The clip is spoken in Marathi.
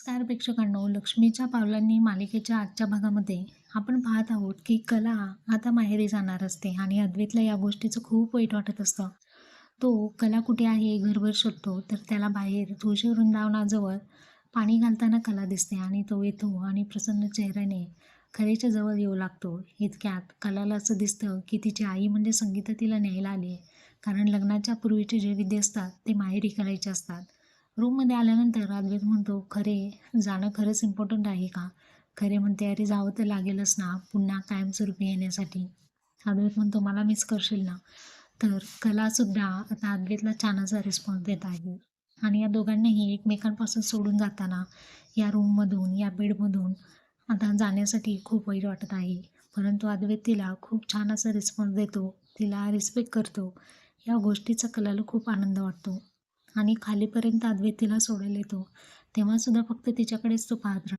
नमस्कार प्रेक्षकांनो लक्ष्मीच्या पावलांनी मालिकेच्या आजच्या भागामध्ये आपण पाहत आहोत की कला आता माहेरी जाणार असते आणि अद्वैतला या गोष्टीचं खूप वाईट वाटत असतं. तो कला कुठे आहे घरभर शोधतो तर त्याला बाहेर तुळशी वृंदावनाजवळ पाणी घालताना कला दिसते आणि तो येतो आणि प्रसन्न चेहऱ्याने खरेच्या जवळ येऊ लागतो. इतक्यात कलाला असं दिसतं की तिची आई म्हणजे संगीता तिला न्यायला आली आहे कारण लग्नाच्या पूर्वीचे जे विधी असतात ते माहेरी करायचे असतात. रूममध्ये आल्यानंतर राजवीर म्हणतो खरे जाणं खरंच इम्पॉर्टंट आहे का? खरे म्हणते अरे जावं तर लागेलच ना पुन्हा कायमस्वरूपी येण्यासाठी. अद्वैत म्हणतो मला मिस करशील ना. तर कलासुद्धा आता अद्वैतला छान असा रिस्पॉन्स देत आहे. आणि या दोघांनाही एकमेकांपासून सोडून जाताना या रूममधून या बेडमधून आता जाण्यासाठी खूप वाईट वाटत आहे. परंतु अद्वैत तिला खूप छान असा रिस्पॉन्स देतो तिला रिस्पेक्ट करतो. या गोष्टीचा कलाला खूप आनंद वाटतो. आणि खालीपर्यंत अद्वैत तिला सोडायला येतो तेव्हासुद्धा फक्त तिच्याकडेच तो पाहत राहतो